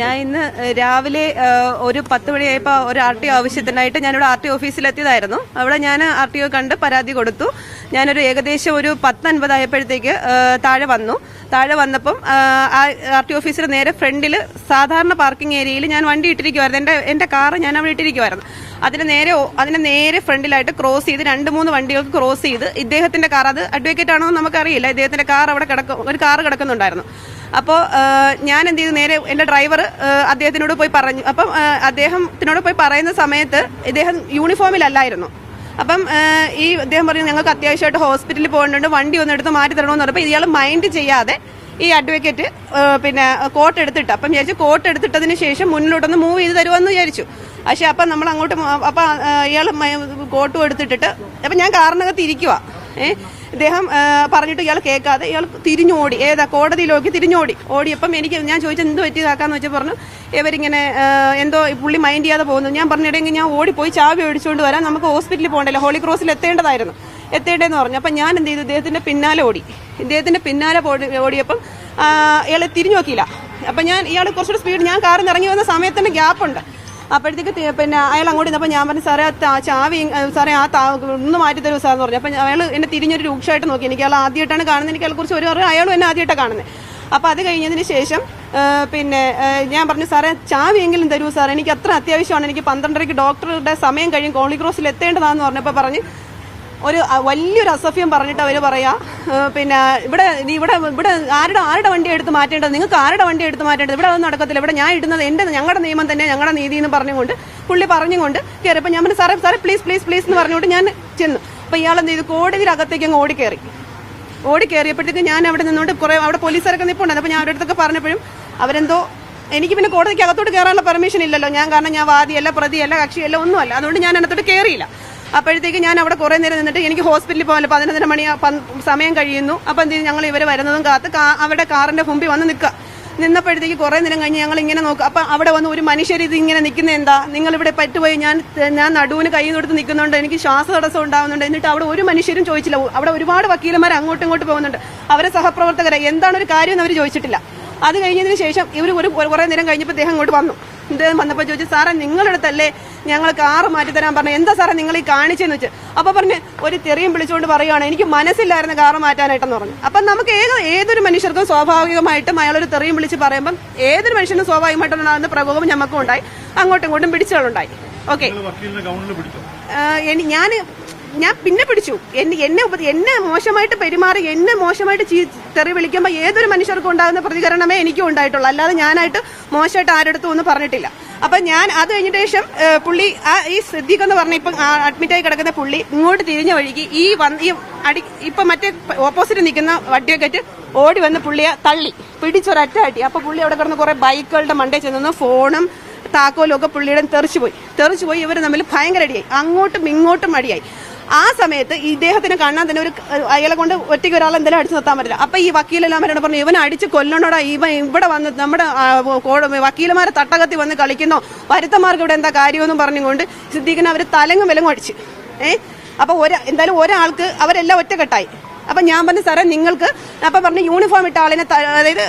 ഞാൻ ഇന്ന് രാവിലെ ഒരു പത്ത് മണിയായപ്പോൾ ഒരു ആർ ടി ഒ ആവശ്യത്തിനായിട്ട് ഞാനിവിടെ ആർ ടി ഓഫീസിലെത്തിയതായിരുന്നു. അവിടെ ഞാൻ ആർ ടി ഒ കണ്ട് പരാതി കൊടുത്തു. ഞാനൊരു ഏകദേശം ഒരു പത്ത് അൻപതായപ്പോഴത്തേക്ക് താഴെ വന്നു. താഴെ വന്നപ്പം ആർ ടി ഓഫീസിന് നേരെ ഫ്രണ്ടിൽ സാധാരണ പാർക്കിംഗ് ഏരിയയിൽ ഞാൻ വണ്ടി ഇട്ടിരിക്കുമായിരുന്നു എന്റെ എന്റെ കാറ് ഞാൻ അവിടെ ഇട്ടിരിക്കുമായിരുന്നു അതിന് നേരെ അതിന് നേരെ ഫ്രണ്ടിലായിട്ട് ക്രോസ് ചെയ്ത് രണ്ട് മൂന്ന് വണ്ടികൾക്ക് ക്രോസ് ചെയ്ത് ഇദ്ദേഹത്തിന്റെ കാർ അത് അഡ്വക്കേറ്റ് ആണോ നമുക്കറിയില്ല. ഇദ്ദേഹത്തിന്റെ കാർ അവിടെ കിടക്കും ഒരു കാർ കിടക്കുന്നുണ്ടായിരുന്നു. അപ്പോൾ ഞാൻ എന്ത് ചെയ്തു? നേരെ എന്റെ ഡ്രൈവർ അദ്ദേഹത്തിനോട് പോയി പറഞ്ഞു. അപ്പം അദ്ദേഹത്തിനോട് പോയി പറയുന്ന സമയത്ത് ഇദ്ദേഹം യൂണിഫോമിലല്ലായിരുന്നു അപ്പം ഈ അദ്ദേഹം പറഞ്ഞു ഞങ്ങൾക്ക് അത്യാവശ്യമായിട്ട് ഹോസ്പിറ്റലിൽ പോകേണ്ടതുണ്ട്. വണ്ടി ഒന്ന് എടുത്ത് മാറ്റി തരണമെന്ന് പറഞ്ഞപ്പോൾ ഇയാൾ മൈൻഡ് ചെയ്യാതെ ഈ അഡ്വക്കേറ്റ് പിന്നെ കോട്ട് എടുത്തിട്ട്. അപ്പം വിചാരിച്ചു കോട്ട് എടുത്തിട്ടതിന് ശേഷം മുന്നിലോട്ടൊന്ന് മൂവ് ചെയ്ത് തരുമെന്ന് വിചാരിച്ചു. പക്ഷെ അപ്പം നമ്മൾ അങ്ങോട്ട് അപ്പം ഇയാൾ കോട്ടും എടുത്തിട്ടിട്ട് അപ്പം ഞാൻ കാറിനകത്ത് ഇരിക്കുക ഏഹ് ഇദ്ദേഹം പറഞ്ഞിട്ട് ഇയാൾ കേൾക്കാതെ ഇയാൾ തിരിഞ്ഞോടി. ഏതാ കോടതിയിലേക്ക് തിരിഞ്ഞോടി. ഓടിയപ്പം എനിക്ക് ഞാൻ ചോദിച്ചത് എന്ത് പറ്റിയതാക്കാന്ന് വെച്ചാൽ പറഞ്ഞു ഇവരിങ്ങനെ എന്തോ പുള്ളി മൈൻഡ് ചെയ്യാതെ പോകുന്നു. ഞാൻ പറഞ്ഞിടയെങ്കിൽ ഞാൻ ഓടിപ്പോയി ചാവി ഓടിച്ചുകൊണ്ട് വരാം. നമുക്ക് ഹോസ്പിറ്റലിൽ പോകണ്ടല്ലോ. ഹോളി ക്രോസിൽ എത്തേണ്ടതായിരുന്നു. എത്തേണ്ടതെന്ന് പറഞ്ഞു. അപ്പം ഞാൻ എന്ത് ചെയ്തു? ഇദ്ദേഹത്തിന്റെ പിന്നാലെ ഓടി. ഇദ്ദേഹത്തിന്റെ പിന്നാലെ ഓടിയപ്പം ഇയാൾ തിരിഞ്ഞു നോക്കിയില്ല. അപ്പം ഞാൻ ഇയാൾ കുറച്ചുകൂടി സ്പീഡ് ഞാൻ കാറിൽ ഇറങ്ങി വന്ന സമയത്ത് തന്നെ ഗ്യാപ്പുണ്ട് അപ്പോഴത്തേക്ക് പിന്നെ അയാൾ അങ്ങോട്ട് നിന്നപ്പോൾ ഞാൻ പറഞ്ഞു സാറേ ആ ചാവി സാറേ ആ താ- ഒന്ന് മാറ്റി തരൂ സാറെന്ന് പറഞ്ഞു. അപ്പം അയാൾ എന്നെ തിരിഞ്ഞൊരു രൂക്ഷമായിട്ട് നോക്കി. എനിക്ക് അയാൾ ആദ്യമായിട്ടാണ് കാണുന്നത്. എനിക്ക് അയാളെ കുറിച്ച് ഒരു അറിയാം അയാളും എന്നെ ആദ്യമായിട്ടാണ് കാണുന്നത്. അപ്പോൾ അത് കഴിഞ്ഞതിന് ശേഷം പിന്നെ ഞാൻ പറഞ്ഞു സാറേ ചാവി എങ്കിലും തരൂ സാറേ? എനിക്ക് അത്ര അത്യാവശ്യമാണ്. എനിക്ക് പന്ത്രണ്ടരയ്ക്ക് ഡോക്ടറുടെ സമയം കഴിയും. കോളി ക്രോസിൽ എത്തേണ്ടതാണെന്ന് പറഞ്ഞപ്പോൾ പറഞ്ഞ് ഒരു വലിയൊരു അസഭ്യം പറഞ്ഞിട്ട് അവർ പറയാ. പിന്നെ ഇവിടെ ഇവിടെ ഇവിടെ ആരുടെ ആരുടെ വണ്ടി എടുത്ത് മാറ്റേണ്ടത്? നിങ്ങൾക്ക് ആരുടെ വണ്ടി എടുത്ത് മാറ്റേണ്ടത്? ഇവിടെ അതൊന്നും നടക്കത്തില്ല. ഇവിടെ ഞാൻ ഇടുന്നത് എന്റെ ഞങ്ങളുടെ നിയമം തന്നെ ഞങ്ങളുടെ നീതി എന്ന് പറഞ്ഞുകൊണ്ട് പുള്ളി പറഞ്ഞുകൊണ്ട് കയറിയപ്പോൾ ഞാൻ സാറേ സാറേ പ്ലീസ് പ്ലീസ് പ്ലീസ് എന്ന് പറഞ്ഞുകൊണ്ട് ഞാൻ ചെന്നു. അപ്പോൾ ഇയാൾ എന്ത് ചെയ്തു? കോടതിയിലകത്തേക്ക് അങ്ങ് ഓടിക്കയറി ഓടി കയറിയപ്പോഴത്തേക്ക് ഞാൻ അവിടെ നിന്നുകൊണ്ട് കുറേ അവിടെ പോലീസുകാരൊക്കെ നിൽപ്പുണ്ടായിരുന്നു അപ്പോൾ ഞാൻ അവരുടെ അടുത്തൊക്കെ പറഞ്ഞപ്പോഴും അവരെന്തോ എനിക്ക് പിന്നെ കോടതിക്ക് അകത്തോട്ട് കയറാനുള്ള പെർമിഷൻ ഇല്ലല്ലോ. ഞാൻ കാരണം ഞാൻ വാദിയല്ല പ്രതിയല്ല കക്ഷിയല്ല ഒന്നുമല്ല. അതുകൊണ്ട് ഞാൻ അതിനകത്തോട്ട് കയറിയില്ല അപ്പോഴത്തേക്ക് ഞാൻ അവിടെ കുറേ നേരം നിന്നിട്ട് എനിക്ക് ഹോസ്പിറ്റലിൽ പോകാൻ പതിനൊന്നര മണി സമയം കഴിയുന്നു. അപ്പം എന്ത് ഞങ്ങൾ ഇവർ വരുന്നതും കാത്ത് അവിടെ കാറിന്റെ മുമ്പിൽ വന്ന് നിൽക്കുക. നിന്നപ്പോഴത്തേക്ക് കുറേ നേരം കഴിഞ്ഞ് ഞങ്ങൾ ഇങ്ങനെ നോക്കുക. അപ്പം അവിടെ വന്ന് ഒരു മനുഷ്യർ ഇത് ഇങ്ങനെ നിൽക്കുന്ന എന്താ? നിങ്ങൾ ഇവിടെ പറ്റുപോയി. ഞാൻ ഞാൻ നടുവിന് കൈ കൊടുത്ത് നിൽക്കുന്നുണ്ട്. എനിക്ക് ശ്വാസ തടസ്സം ഉണ്ടാകുന്നുണ്ട് എന്നിട്ട് അവിടെ ഒരു മനുഷ്യരും ചോദിച്ചില്ല. അവിടെ ഒരുപാട് വക്കീലന്മാർ അങ്ങോട്ടും ഇങ്ങോട്ടും പോകുന്നുണ്ട്. അവരെ സഹപ്രവർത്തകരെ എന്താണ് ഒരു കാര്യം അവർ ചോദിച്ചിട്ടില്ല. അത് കഴിഞ്ഞതിന് ശേഷം ഇവർ ഒരു കുറേ നേരം കഴിഞ്ഞപ്പോൾ അദ്ദേഹം ഇങ്ങോട്ട് വന്നു. ഇദ്ദേഹം വന്നപ്പോൾ ചോദിച്ചു സാറേ നിങ്ങളുടെ അടുത്തല്ലേ ഞങ്ങൾ കാറ് മാറ്റി തരാൻ പറഞ്ഞു. എന്താ സാറേ നിങ്ങൾ ഈ കാണിച്ചെന്ന് വെച്ച് അപ്പോൾ പറഞ്ഞ് ഒരു തെറിയും വിളിച്ചുകൊണ്ട് പറയുകയാണ് എനിക്ക് മനസ്സില്ലായിരുന്നു കാറ് മാറ്റാനായിട്ടെന്ന് പറഞ്ഞു. അപ്പം നമുക്ക് ഏത് ഏതൊരു മനുഷ്യർക്കും സ്വാഭാവികമായിട്ടും ഒരു തെറിയും വിളിച്ച് പറയുമ്പം ഏതൊരു മനുഷ്യനും സ്വാഭാവികമായിട്ടും ഉണ്ടാകുന്ന പ്രകോപം ഞമ്മക്കും ഉണ്ടായി. അങ്ങോട്ടും ഇങ്ങോട്ടും പിടിച്ചുകളുണ്ടായി ഓക്കെ ഞാൻ ഞാൻ പിന്നെ പിടിച്ചു. എന്നെ എന്നെ എന്നെ മോശമായിട്ട് പെരുമാറി എന്നെ മോശമായിട്ട് തെറി വിളിക്കുമ്പോൾ ഏതൊരു മനുഷ്യർക്കും ഉണ്ടാകുന്ന പ്രതികരണമേ എനിക്കും ഉണ്ടായിട്ടുള്ളൂ. അല്ലാതെ ഞാനായിട്ട് മോശമായിട്ട് ആരെടുത്തും ഒന്നും പറഞ്ഞിട്ടില്ല. അപ്പം ഞാൻ അത് കഴിഞ്ഞിട്ട് ശേഷം പുള്ളി ആ ഈ സിദ്ദീഖ് എന്ന് പറഞ്ഞ ഇപ്പം അഡ്മിറ്റായി കിടക്കുന്ന പുള്ളി ഇങ്ങോട്ട് തിരിഞ്ഞ വഴിക്ക് ഈ വന്ന് ഈ അടി ഇപ്പം മറ്റേ ഓപ്പോസിറ്റ് നിൽക്കുന്ന വട്ടിയൊക്കെ ഓടി വന്ന് പുള്ളിയെ തള്ളി. പിടിച്ചൊരറ്റ അടി അപ്പോൾ പുള്ളി അവിടെ കിടന്ന് കുറേ ബൈക്കുകളുടെ മണ്ടേ ചെന്നു ഫോണും താക്കോലും ഒക്കെ പുള്ളിയുടെ തെറിച്ചു പോയി തെറിച്ചു പോയി ഇവർ തമ്മിൽ ഭയങ്കര അടിയായി. അങ്ങോട്ടും ഇങ്ങോട്ടും അടിയായി. ആ സമയത്ത് ഇദ്ദേഹത്തിന് കാണാൻ തന്നെ ഒരു അയാളെ കൊണ്ട് ഒറ്റയ്ക്ക് ഒരാൾ എന്തെങ്കിലും അടിച്ചു നിർത്താൻ പറ്റില്ല. അപ്പൊ ഈ വക്കീലെല്ലാം അവരോട് പറഞ്ഞു ഇവൻ അടിച്ച് കൊല്ലണോടാ ഇവൻ ഇവിടെ വന്ന് നമ്മുടെ വക്കീലമാരെ തട്ടകത്തി വന്ന് കളിക്കുന്നോ. വരുത്തന്മാർക്ക് ഇവിടെ എന്താ കാര്യമെന്നും പറഞ്ഞുകൊണ്ട് സിദ്ദീഖിനെ അവർ തലങ്ങും വിലങ്ങും അടിച്ച്. ഏഹ് അപ്പൊ ഒരാ എന്തായാലും ഒരാൾക്ക് അവരെല്ലാം ഒറ്റക്കെട്ടായി. അപ്പൊ ഞാൻ പറഞ്ഞു സാറേ നിങ്ങൾക്ക് അപ്പൊ പറഞ്ഞു യൂണിഫോം ഇട്ട ആളിനെ അതായത്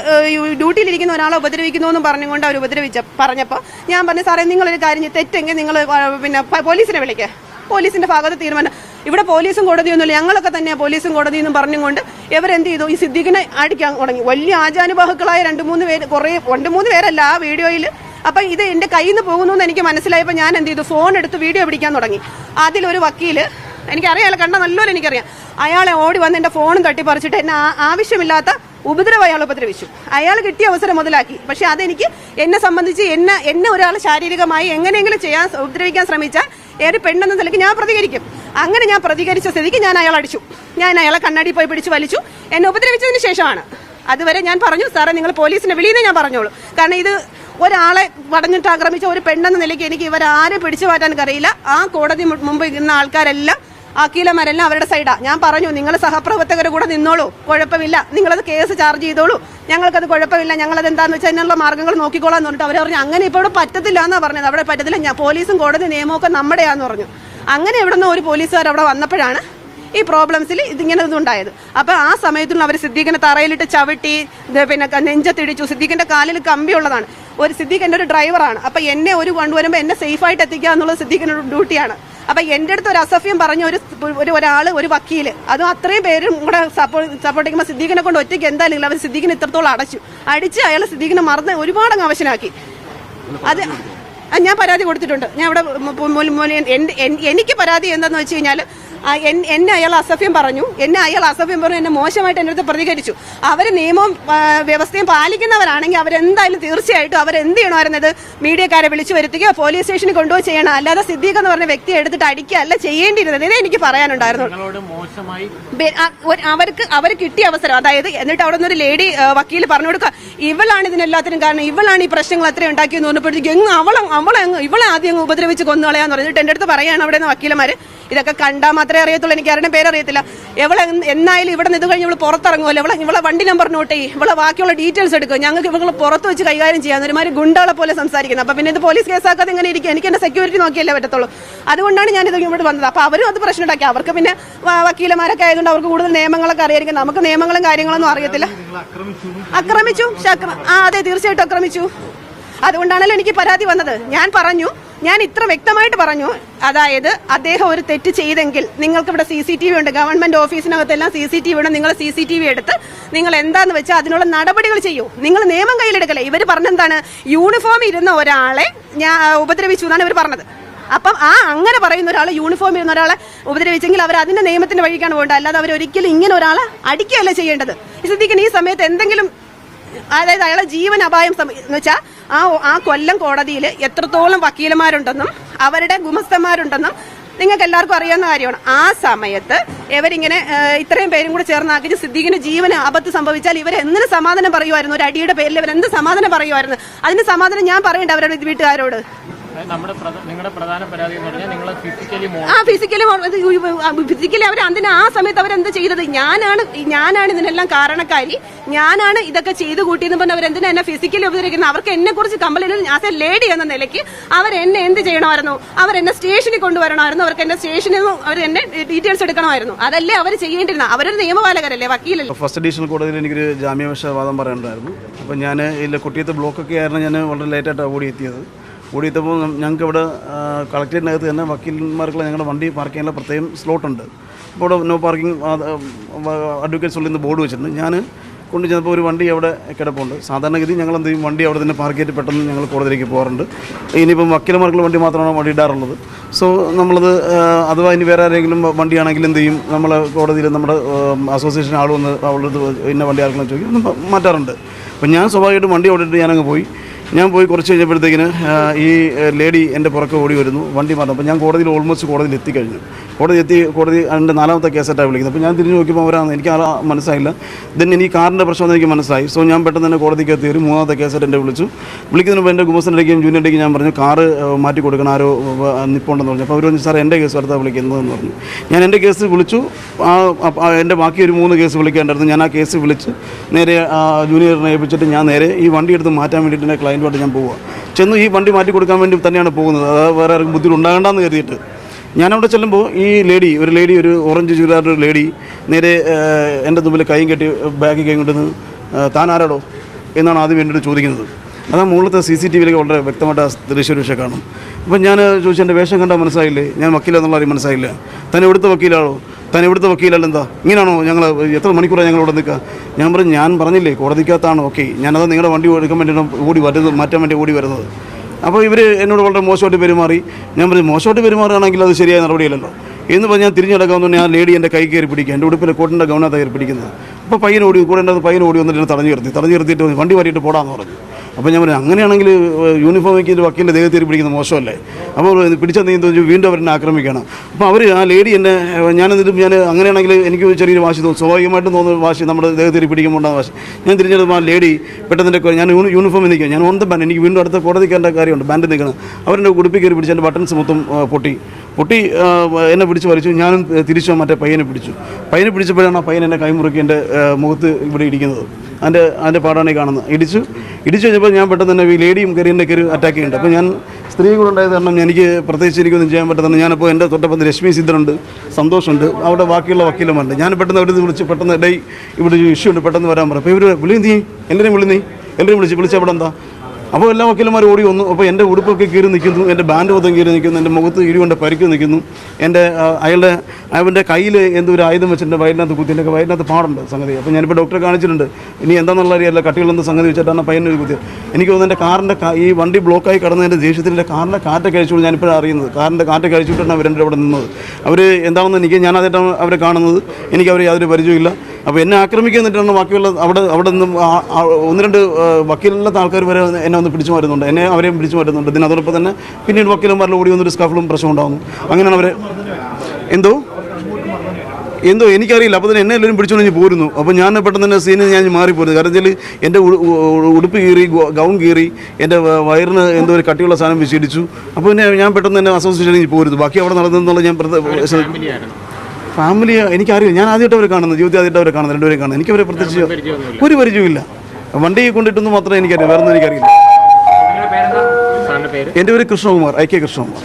ഡ്യൂട്ടിയിലിരിക്കുന്ന ഒരാളെ ഉപദ്രവിക്കുന്നു എന്ന് പറഞ്ഞുകൊണ്ട് അവർ ഉപദ്രവിച്ച പറഞ്ഞപ്പോൾ ഞാൻ പറഞ്ഞു സാറേ നിങ്ങളൊരു കാര്യം തെറ്റെങ്കിൽ നിങ്ങൾ പിന്നെ പോലീസിനെ വിളിക്കുക പോലീസിന്റെ ഭാഗത്ത് തീരുമാനം. ഇവിടെ പോലീസും കോടതിയൊന്നുമില്ല. ഞങ്ങളൊക്കെ തന്നെയാണ് പോലീസും കോടതി കോടതിയെന്നും പറഞ്ഞുകൊണ്ട് ഇവരെന്ത് ചെയ്തു? ഈ സിദ്ദീഖിനെ അടിക്കാൻ തുടങ്ങി. വലിയ ആചാനുബാഹുക്കളായ രണ്ട് മൂന്ന് പേര് കുറേ രണ്ട് മൂന്ന് പേരല്ല ആ വീഡിയോയിൽ അപ്പൊ ഇത് എന്റെ കയ്യിൽ നിന്ന് പോകുന്നു എന്ന് എനിക്ക് മനസ്സിലായപ്പോൾ ഞാൻ എന്ത് ചെയ്തു? ഫോൺ എടുത്ത് വീഡിയോ പിടിക്കാൻ തുടങ്ങി. അതിലൊരു വക്കീൽ എനിക്കറിയാലോ കണ്ട നല്ലപോലെ എനിക്കറിയാം. അയാളെ ഓടി വന്ന് എന്റെ ഫോണും തട്ടിപ്പറിച്ചിട്ട് എന്നെ ആവശ്യമില്ലാത്ത ഉപദ്രവം അയാൾ ഉപദ്രവിച്ചു. അയാൾ കിട്ടിയ അവസരം മുതലാക്കി. പക്ഷെ അതെനിക്ക് എന്നെ സംബന്ധിച്ച് എന്നെ എന്നെ ഒരാൾ ശാരീരികമായി എങ്ങനെയെങ്കിലും ചെയ്യാൻ ഉപദ്രവിക്കാൻ ശ്രമിച്ചാൽ ഏറെ പെണ്ണെന്ന നിലയ്ക്ക് ഞാൻ പ്രതികരിക്കും. അങ്ങനെ ഞാൻ പ്രതികരിച്ച സ്ഥിതിക്ക് ഞാൻ അയാൾ അടിച്ചു. ഞാൻ അയാളെ കണ്ണാടി പോയി പിടിച്ച് വലിച്ചു. എന്നെ ഉപദ്രവിച്ചതിന് ശേഷമാണ്. അതുവരെ ഞാൻ പറഞ്ഞു സാറേ നിങ്ങൾ പോലീസിനെ വിളിയെന്ന് ഞാൻ പറഞ്ഞോളൂ. കാരണം ഇത് ഒരാളെ വടഞ്ഞിട്ട് ആക്രമിച്ച ഒരു പെണ്ണെന്ന നിലയ്ക്ക് എനിക്ക് ഇവരാരെ പിടിച്ചു മാറ്റാൻ കറിയില്ല ആ കോടതി മുമ്പ് ഇരുന്ന ആൾക്കാരെല്ലാം അഖിലമാരെല്ലാം അവരുടെ സൈഡാ ഞാൻ പറഞ്ഞു നിങ്ങൾ സഹപ്രവർത്തകർ കൂടെ നിന്നോളൂ. കുഴപ്പമില്ല. നിങ്ങളത് കേസ് ചാർജ് ചെയ്തോളൂ. ഞങ്ങൾക്കത് കുഴപ്പമില്ല. ഞങ്ങളത് എന്താന്ന് വെച്ചാൽ അതിനുള്ള മാർഗങ്ങൾ നോക്കിക്കോളാം എന്ന് പറഞ്ഞിട്ട് അവർ പറഞ്ഞു അങ്ങനെ ഇപ്പോൾ പറ്റത്തില്ല എന്നാ പറഞ്ഞത്. അവിടെ പറ്റത്തില്ല. ഞാൻ പോലീസും കോടതി നിയമമൊക്കെ നമ്മുടെയാന്ന് പറഞ്ഞു. അങ്ങനെ ഇവിടെ നിന്ന് ഒരു പോലീസുകാർ അവിടെ വന്നപ്പോഴാണ് ഈ പ്രോബ്ലംസിൽ ഇതിങ്ങനെ ഇതുണ്ടായത്. അപ്പോൾ ആ സമയത്തുള്ള അവർ സിദ്ദീഖിനെ തറയിലിട്ട് ചവിട്ടി പിന്നെ നെഞ്ചത്തിടിച്ചു. സിദ്ദീഖിന്റെ കാലിൽ കമ്പിയുള്ളതാണ് ഒരു സിദ്ദീഖ് എന്റെ ഒരു ഡ്രൈവറാണ് അപ്പോൾ എന്നെ ഒരു കൊണ്ടുവരുമ്പോൾ എന്നെ സേഫ് ആയിട്ട് എത്തിക്കുക എന്നുള്ളത് സിദ്ദീഖിന്റെ ഡ്യൂട്ടിയാണ് അപ്പൊ എന്റെ അടുത്ത് ഒരു അസഫ്യം പറഞ്ഞ ഒരു ഒരു ഒരാൾ ഒരു വക്കീൽ അതും അത്രയും പേരും കൂടെ സപ്പോർട്ട് സപ്പോർട്ട് ചെയ്യുമ്പോൾ സിദ്ദീഖിനെ കൊണ്ട് ഒറ്റയ്ക്ക് എന്തായാലും അവർ സിദ്ദീഖിനെ ഇത്രത്തോളം അടച്ചു. അടിച്ച് അയാൾ സിദ്ദീഖിനെ മറന്ന് ഒരുപാട് അവശനാക്കി. അത് ഞാൻ പരാതി കൊടുത്തിട്ടുണ്ട്. ഞാൻ ഇവിടെ എനിക്ക് പരാതി എന്താന്ന് വെച്ച് കഴിഞ്ഞാൽ എന്നെ അയാൾ അസഭ്യം പറഞ്ഞു. എന്നെ അയാൾ അസഭ്യം പറഞ്ഞു എന്നെ മോശമായിട്ട് എന്റെ അടുത്ത് പ്രതികരിച്ചു. അവർ നിയമവും വ്യവസ്ഥയും പാലിക്കുന്നവരാണെങ്കിൽ അവരെന്തായാലും തീർച്ചയായിട്ടും അവരെന്ത് ചെയ്യണമായിരുന്നത്? മീഡിയക്കാരെ വിളിച്ചു വരുത്തുകയോ പോലീസ് സ്റ്റേഷനിൽ കൊണ്ടുപോയി ചെയ്യണം? അല്ലാതെ സിദ്ദീഖ് എന്ന് പറഞ്ഞ വ്യക്തിയെ എടുത്തിട്ട് അടിക്കുക അല്ല ചെയ്യേണ്ടിയിരുന്നത്. ഇതേ എനിക്ക് പറയാനുണ്ടായിരുന്നു. അവർക്ക് അവർ കിട്ടിയ അവസരം. അതായത് എന്നിട്ട് അവിടെ നിന്നൊരു ലേഡി വക്കീൽ പറഞ്ഞു കൊടുക്കുക ഇവളാണ് ഇതിനെല്ലാത്തിനും കാരണം. ഇവളാണ് ഈ പ്രശ്നങ്ങൾ അത്രയും ഉണ്ടാക്കിയെന്ന് പറഞ്ഞപ്പോഴത്തേക്ക് അവളെ അവളെ ഇവളെ ആദ്യം ഉപദ്രവിച്ച് കൊന്നുകളയാന്ന് പറഞ്ഞിട്ട് എന്റെ അടുത്ത് പറയാണ് അവിടെ നിന്ന് വക്കീലന്മാര് ഇതൊക്കെ കണ്ടാൽ മാത്രമേ അറിയത്തുള്ളൂ. എനിക്ക് ആരുടെ പേരറിയത്തില്ല എന്ന് എന്നായാലും ഇവിടെ നിന്ന് ഇത് കഴിഞ്ഞ് ഇവിടെ പുറത്തിറങ്ങുമല്ലോ. ഇവിടെ ഇവിടെ വണ്ടി നമ്പർ നോട്ട് ചെയ്യും. ഇവിടെ ബാക്കിയുള്ള ഡീറ്റെയിൽസ് എടുക്കും. ഞങ്ങൾക്ക് ഇവങ്ങൾ പുറത്ത് വെച്ച് കൈകാര്യം ചെയ്യാൻ ഒരുമാതിരി ഗുണ്ടകളെ പോലെ സംസാരിക്കുന്നത് അപ്പം പിന്നെ ഇത് പോലീസ് കേസാക്കാതെ ഇങ്ങനെ ഇരിക്കും. എനിക്ക് എന്റെ സെക്യൂരിറ്റി നോക്കിയല്ലേ പറ്റത്തുള്ളൂ. അതുകൊണ്ടാണ് ഞാനിത് ഇവിടെ വന്നത്. അപ്പോൾ അവരും അത് പ്രശ്നം ഉണ്ടാക്കി. അവർക്ക് പിന്നെ വക്കീലമാരൊക്കെ ആയതുകൊണ്ട് അവർക്ക് കൂടുതൽ നിയമങ്ങളൊക്കെ അറിയായിരിക്കും. നമുക്ക് നിയമങ്ങളും കാര്യങ്ങളൊന്നും അറിയത്തില്ല. ആക്രമിച്ചു ആ അതെ തീർച്ചയായിട്ടും ആക്രമിച്ചു അതുകൊണ്ടാണല്ലോ എനിക്ക് പരാതി വന്നത്. ഞാൻ പറഞ്ഞു ഞാൻ ഇത്ര വ്യക്തമായിട്ട് പറഞ്ഞു. അതായത് അദ്ദേഹം ഒരു തെറ്റ് ചെയ്തെങ്കിൽ നിങ്ങൾക്ക് ഇവിടെ സി സി ടി വി ഉണ്ട്. ഗവൺമെന്റ് ഓഫീസിനകത്തെല്ലാം സി സി ടി വി ഉണ്ട്. നിങ്ങൾ സി സി ടി വി എടുത്ത് നിങ്ങൾ എന്താന്ന് വെച്ചാൽ അതിനുള്ള നടപടികൾ ചെയ്യൂ. നിങ്ങൾ നിയമം കയ്യിലെടുക്കല്ലേ? ഇവർ പറഞ്ഞെന്താണ്? യൂണിഫോം ഇരുന്ന ഒരാളെ ഞാൻ ഉപദ്രവിച്ചു എന്നാണ് ഇവർ പറഞ്ഞത്. അപ്പം ആ അങ്ങനെ പറയുന്ന ഒരാൾ യൂണിഫോം ഇരുന്ന ഒരാളെ ഉപദ്രവിച്ചെങ്കിൽ അവർ അതിന്റെ നിയമത്തിന്റെ വഴിക്കാണ് പോകേണ്ടത്. അല്ലാതെ അവർ ഒരിക്കലും ഇങ്ങനെ ഒരാളെ അടിക്കുകയല്ല ചെയ്യേണ്ടത്. ശ്രദ്ധിക്കുന്ന ഈ സമയത്ത് എന്തെങ്കിലും അതായത് അയാളെ ജീവൻ അപായം എന്ന് വെച്ചാൽ ആ ആ കൊല്ലം കോടതിയിൽ എത്രത്തോളം വക്കീലന്മാരുണ്ടെന്നും അവരുടെ ഗുമസ്തന്മാരുണ്ടെന്നും നിങ്ങൾക്ക് എല്ലാവർക്കും അറിയാവുന്ന കാര്യമാണ്. ആ സമയത്ത് ഇവരിങ്ങനെ ഇത്രയും പേരും കൂടെ ചേർന്നാക്കിച്ച് സിദ്ദീഖിന് ജീവന് ആപത്ത് സംഭവിച്ചാൽ ഇവർ എന്തിന് സമാധാനം പറയുമായിരുന്നു ഒരു അടിയുടെ പേരിൽ ഇവർ എന്ത് സമാധാനം പറയുമായിരുന്നു അതിന് സമാധാനം ഞാൻ പറയണ്ട അവരുടെ വീട്ടുകാരോട്. നമ്മുടെ പ്രധ- നിങ്ങളുടെ പ്രധാന പരാതി എന്ന് പറഞ്ഞാൽ നിങ്ങൾ ഫിസിക്കലി ആ ഫിസിക്കലി ഫിസിക്കലി അവർ അതിന് ആ സമയത്ത് അവർ എന്താ ചെയ്തത്? ഞാനാണ് ഞാനാണ് ഇതിനെല്ലാം കാരണക്കാരി. ഞാനാണ് ഇതൊക്കെ ചെയ്തു കൂട്ടിയെന്ന് പറഞ്ഞ് അവരെന്തിനാ എന്നെ ഫിസിക്കലി ഉപദ്രവിക്കുന്നത്? അവർക്ക് എന്നെ കുറിച്ച് കമ്പലിനും ആസ് എ ലേഡി എന്ന നിലയ്ക്ക് അവർ എന്നെ എന്ത് ചെയ്യണമായിരുന്നു? അവർ എന്നെ സ്റ്റേഷനിൽ കൊണ്ടുവരണമായിരുന്നു. അവർക്ക് എന്നെ സ്റ്റേഷനിൽ അവർ എന്നെ ഡീറ്റെയിൽസ് എടുക്കണമായിരുന്നു. അതല്ലേ അവർ ചെയ്യേണ്ടിരുന്ന അവരൊരു നിയമപാലകരല്ലേ വക്കീലല്ലേ? ഫസ്റ്റ് അഡീഷണൽ കോടതിയിൽ എനിക്കൊരു ജാമ്യാപേക്ഷ വാദം പറയേണ്ടതായിരുന്നു അപ്പം ഞാൻ ഇതിൽ കുട്ടിയത്തെ ബ്ലോക്കൊക്കെ ആയിരുന്നു ഞാൻ വളരെ ലേറ്റായിട്ടാണ് ഓടി എത്തിയത്. ഓടി എത്തിയപ്പോൾ ഞങ്ങൾക്ക് ഇവിടെ കളക്ടറേറ്റിനകത്ത് തന്നെ വക്കീലന്മാർക്കുള്ള ഞങ്ങളുടെ വണ്ടി പാർക്ക് ചെയ്യാനുള്ള പ്രത്യേകം സ്ലോട്ടുണ്ട് അപ്പോൾ ഇവിടെ നോ പാർക്കിംഗ് അഡ്വക്കേറ്റ്സ് ഉള്ളിൽ നിന്ന് ബോർഡ് വെച്ചിട്ടുണ്ട്. ഞാൻ കൊണ്ട് ചെന്നപ്പോൾ ഒരു വണ്ടി അവിടെ കിടപ്പുണ്ട്. സാധാരണഗതി ഞങ്ങൾ എന്ത് ചെയ്യും വണ്ടി അവിടെ തന്നെ പാർക്ക് ചെയ്തിട്ട് പെട്ടെന്ന് ഞങ്ങൾ കോടതിയിലേക്ക് പോകാറുണ്ട്. ഇനിയിപ്പം വക്കീലന്മാർക്കുള്ള വണ്ടി മാത്രമാണ് വണ്ടി ഇടാറുള്ളത്. സോ നമ്മളത് അഥവാ ഇനി വേറെ ആരെങ്കിലും വണ്ടിയാണെങ്കിൽ എന്ത് ചെയ്യും നമ്മളെ കോടതിയിൽ നമ്മുടെ അസോസിയേഷൻ ആൾ വന്ന് അവളുടെ ഇന്ന വണ്ടി ആർക്കെങ്കിലും ചോദിക്കും മാറ്റാറുണ്ട്. അപ്പം ഞാൻ സ്വാഭാവികമായിട്ടും വണ്ടി അവിടെ ഇട്ട് ഞാനങ്ങ് പോയി. ഞാൻ പോയി കുറച്ച് കഴിഞ്ഞപ്പോഴത്തേക്കിന് ഈ ലേഡി എന്റെ പുറക്ക് ഓടി വരുന്നു വണ്ടി മാറുന്നു. അപ്പോൾ ഞാൻ കോടതിയിൽ ഓൾമോസ്റ്റ് കോടതിയിൽ എത്തിക്കഴിഞ്ഞു കോടതി എത്തി കോടതി എന്റെ നാലാമത്തെ കേസായിട്ടാണ് വിളിക്കുന്നത്. അപ്പോൾ ഞാൻ തിരിഞ്ഞു നോക്കിയപ്പോൾ അവരാണ് എനിക്ക് ആ മനസ്സിലായില്ല. ദെൻ എനിക്ക് കാറിന്റെ പ്രശ്നം എനിക്ക് മനസ്സായി സോ ഞാൻ പെട്ടെന്ന് തന്നെ കോടതിക്ക് എത്തി ഒരു മൂന്നാമത്തെ കേസായിട്ട് എന്റെ വിളിച്ചു. വിളിക്കുന്നതിന് മുമ്പ് എന്റെ ഗുമസിന്റെയും ജൂനിയറിന്റെയും ഞാൻ പറഞ്ഞു കാറ് മാറ്റി കൊടുക്കണം ആരോ നിപ്പുണ്ടെന്ന് പറഞ്ഞു. അപ്പോൾ അവർ പറഞ്ഞു സാർ എന്റെ കേസ് അടുത്താണ് വിളിക്കുന്നതെന്ന് പറഞ്ഞു. ഞാൻ എന്റെ കേസ് വിളിച്ചു. ആ എന്റെ ബാക്കി ഒരു മൂന്ന് കേസ് വിളിക്കേണ്ടായിരുന്നു. ഞാൻ ആ കേസ് വിളിച്ച് നേരെ ജൂനിയറിനെ ഏൽപ്പിച്ചിട്ട് ഞാൻ നേരെ ഈ വണ്ടി എടുത്ത് മാറ്റാൻ വേണ്ടിയിട്ട് എന്റെ ക്ലയന്റുമായിട്ട് ഞാൻ പോവുക ചെന്ന് ഈ വണ്ടി മാറ്റി കൊടുക്കാൻ വേണ്ടി തന്നെയാണ് പോകുന്നത്. അത് വേറെ ആർക്കും ബുദ്ധിമുട്ടുണ്ടാകണ്ടെന്ന് കരുതിയിട്ട്. ഞാനവിടെ ചെല്ലുമ്പോൾ ഈ ലേഡി ഒരു ലേഡി ഒരു ഓറഞ്ച് ചുരിദാറിന്റെ ഒരു ലേഡി നേരെ എന്റെ മുമ്പിൽ കൈയും കെട്ടി ബാഗിൽ കൈ കൊണ്ടുവന്ന് താൻ ആരാടോ? എന്നാണ് ആദ്യം എന്നോട് ചോദിക്കുന്നത്. അതാ മുകളിലത്തെ സി സി ടി വിയിലൊക്കെ വളരെ വ്യക്തമായിട്ട് ആ ദൃശ്യവിഷയം കാണും. അപ്പം ഞാൻ ചോദിച്ചു എന്റെ വേഷം കണ്ടാൽ മനസ്സിലായില്ലേ? ഞാൻ വക്കീലെന്നുള്ള കാര്യം മനസ്സിലായില്ല? താൻ എവിടുത്തെ വക്കീലാണോ? താൻ എവിടുത്തെ വക്കീലല്ല എന്താ? ഇങ്ങനെയാണോ ഞങ്ങൾ എത്ര മണിക്കൂറാണ് ഞങ്ങൾ ഇവിടെ നിൽക്കുക? ഞാൻ പറഞ്ഞു ഞാൻ പറഞ്ഞില്ലേ കോടതിക്കകത്താണ് ഓക്കെ. ഞാനത് നിങ്ങളുടെ വണ്ടി എടുക്കാൻ വേണ്ടിയിട്ട് ഓടി വരുന്നത് മാറ്റാൻ വേണ്ടി ഓടി വരുന്നത്. അപ്പോൾ ഇവർ എന്നോട് വളരെ മോശമായിട്ട് പെരുമാറി. ഞാൻ പറഞ്ഞു മോശമായിട്ട് പെരുമാറുകയാണെങ്കിൽ അത് ശരിയായ നടപടിയല്ലല്ലോ. എന്ന് പറഞ്ഞാൽ ഞാൻ തിരിഞ്ഞു നടക്കാമെന്ന് ആ ലേഡി എന്റെ കൈ കയറി പിടിക്കുക. എന്റെ ഉടുപ്പിലെ കോട്ടിന്റെ ഗൗനത്തെ കയറി പിടിക്കുന്നത്. അപ്പോൾ പയ്യൻ ഓടി കൂടെ എന്റെ പയ്യൻ ഓടി വന്നിട്ട് തടഞ്ഞു നിർത്തി. തടഞ്ഞു നിർത്തിയിട്ട് വണ്ടി വരിയിട്ട് പോടാന്ന് പറഞ്ഞു. അപ്പോൾ ഞാൻ പറഞ്ഞു അങ്ങനെയാണെങ്കിൽ യൂണിഫോം വയ്ക്കുന്ന വക്കീലിന്റെ ദേഹത്തേരി പിടിക്കുന്നത് മോശമല്ലേ? അപ്പോൾ പിടിച്ച നീ തോന്നി വീണ്ടും അവരെന്നെ ആക്രമിക്കണം അപ്പോൾ അവർ ആ ലേഡി എന്നെ ഞാൻ എന്നിട്ടും ഞാൻ അങ്ങനെയാണെങ്കിൽ എനിക്ക് ചെറിയൊരു വാശി തോന്നും. സ്വാഭാവികമായിട്ടും തോന്നുന്ന വാശി നമ്മുടെ ദേഹത്തേരി പിടിക്കുമ്പോൾ വാശി. ഞാൻ തിരിഞ്ഞെടുത്ത് ആ ലേഡി പെട്ടെന്ന് ഞാൻ യൂണിഫോം നിൽക്കുക ഞാൻ ഓൺ ബാൻഡ് എനിക്ക് വീണ്ടും അടുത്ത കോടതിക്കേണ്ട കാര്യമുണ്ട്. ബാൻഡ് നിൽക്കണം. അവരെന്നെ ഉടുപ്പി പിടിച്ച് എന്റെ ബട്ടൺസ് മൊത്തം പൊട്ടി. പൊട്ടി എന്നെ പിടിച്ച് വലിച്ചു. ഞാനും തിരിച്ചു മറ്റേ പയ്യനെ പിടിച്ചു. പയ്യനെ പിടിച്ചപ്പോഴാണ് ആ പയ്യൻ എന്നെ കൈമുറുക്കി എന്റെ മുഖത്ത് ഇവിടെ ഇടിക്കുന്നത് അതിന്റെ അതിന്റെ പാടാണ് ഈ കാണുന്നത്. ഇടിച്ചു ഇടിച്ചു കഴിഞ്ഞപ്പോൾ ഞാൻ പെട്ടെന്ന് തന്നെ ഈ ലേഡിയും കയറി കയറി അറ്റാക്ക് ചെയ്യുന്നുണ്ട് അപ്പോൾ ഞാൻ സ്ത്രീ കൂടെ ഉണ്ടായത് കാരണം എനിക്ക് പ്രത്യേകിച്ച് എനിക്കൊന്നും ചെയ്യാൻ പറ്റുന്നില്ല ഞാനിപ്പോൾ എന്റെ തൊട്ടപ്പം രശ്മി സിദ്ധനുണ്ട് സന്തോഷമുണ്ട് അവിടെ ബാക്കിയുള്ള വക്കീലുമുണ്ട് ഞാൻ പെട്ടെന്ന് അവിടെ നിന്ന് വിളിച്ച് പെട്ടെന്ന് ഡേ ഇവിടെ ഇഷ്യൂ ഉണ്ട് പെട്ടെന്ന് വരാൻ പറയും അപ്പോൾ ഇവർ വിളി നീ എല്ലാവരെയും വിളി നീ? എല്ലാവരും വിളിച്ച് വിളിച്ച് എന്താ? അപ്പോൾ എല്ലാ വക്കീലന്മാരും ഓടി വന്നു. അപ്പോൾ എന്റെ ഉടുപ്പൊക്കെ കീറി നിൽക്കുന്നു എന്റെ ബാൻഡ് മൊത്തം കീറി നിൽക്കുന്നു എന്റെ മുഖത്ത് ഇടി കൊണ്ട് പരിക്ക് നിൽക്കുന്നു. എന്റെ അയാളുടെ അവന്റെ കയ്യിൽ എന്തോ ഒരു ആയുധം വെച്ചിട്ടുണ്ട് വയലിനകത്ത് കുത്തി. എന്റെ വയറ്റിനകത്ത് പാടുണ്ട് സംഗതി. അപ്പോൾ ഞാനിപ്പോൾ ഡോക്ടറെ കാണിച്ചിട്ടുണ്ട്. ഇനി എന്താണെന്നുള്ള അറിയില്ല. കട്ടികളെന്ന് സംഗതി വെച്ചിട്ടാണ് പയ്യന്റെ ഒരു കുത്തിയത്. എനിക്ക് തോന്നുന്നു എന്റെ കാറിന്റെ ഈ വണ്ടി ബ്ലോക്കായി കടന്നതിന്റെ ദേഷ്യത്തിന്റെ കാറിന്റെ കാറ്റൊക്കെ അഴിച്ചുകൊണ്ട് ഞാനിപ്പോഴാണ് അറിയുന്നത്. കാറിന്റെ കാറ്റൊക്കെ കഴിച്ചിട്ടാണ് അവരെന്റെ അവിടെ നിന്നത്. അവർ എന്താണെന്ന് എനിക്ക് ഞാൻ അവരെ കാണുന്നത്. എനിക്ക് അവരെ യാതൊരു പരിചയമില്ല അപ്പോൾ എന്നെ ആക്രമിക്കുന്നിട്ടാണ് ബാക്കിയുള്ള അവിടെ അവിടെ നിന്നും ഒന്ന് രണ്ട് വക്കീലില്ലാത്ത ആൾക്കാർ വരെ എന്നെ ഒന്ന് പിടിച്ചു മാറ്റുന്നുണ്ട്. എന്നെ അവരെയും പിടിച്ചു മാറ്റുന്നുണ്ട്. ഇതിനതോടൊപ്പം തന്നെ പിന്നീട് വക്കീലന്മാരിൽ ഓടി വന്നൊരു സ്കഫിളും പ്രശ്നം ഉണ്ടാകുന്നു. അങ്ങനെയാണ് അവരെ എന്തോ? എന്തോ? എനിക്കറിയില്ല. അപ്പോൾ തന്നെ എന്നെ എല്ലാവരും പിടിച്ചുകൊണ്ട് പോരുന്നു. അപ്പോൾ ഞാൻ പെട്ടെന്ന് തന്നെ സീനിൽ ഞാൻ മാറിപ്പോരുന്നു. കാരണം വെച്ചാൽ എന്റെ ഉടുപ്പ് കീറി ഗൗൺ കീറി എന്റെ വയറിന് എന്തോ ഒരു കട്ടിയുള്ള സാധനം വിശീലിച്ചു അപ്പോൾ പിന്നെ ഞാൻ പെട്ടെന്ന് തന്നെ അസോസിയേഷനിൽ പോരുന്നു. ബാക്കി അവിടെ നടന്നെന്നുള്ള ഞാൻ ഫാമിലി എനിക്കറിയില്ല. ഞാൻ ആദ്യമായിട്ട് അവരെ കാണുന്നത്. ജ്യോതി ആദ്യമായിട്ട് അവരെ കാണുന്നത്. രണ്ടുപേരെ കാണുന്നത്. എനിക്കവരെ പ്രത്യേകിച്ച് ഒരു പരിചയമില്ല വണ്ടി കൊണ്ടിട്ടൊന്നും മാത്രമേ എനിക്കറിയാം. വേറെ ഒന്നും എനിക്കറിയില്ല എന്റെ പേര് കൃഷ്ണകുമാർ ഐ കെ കൃഷ്ണകുമാർ.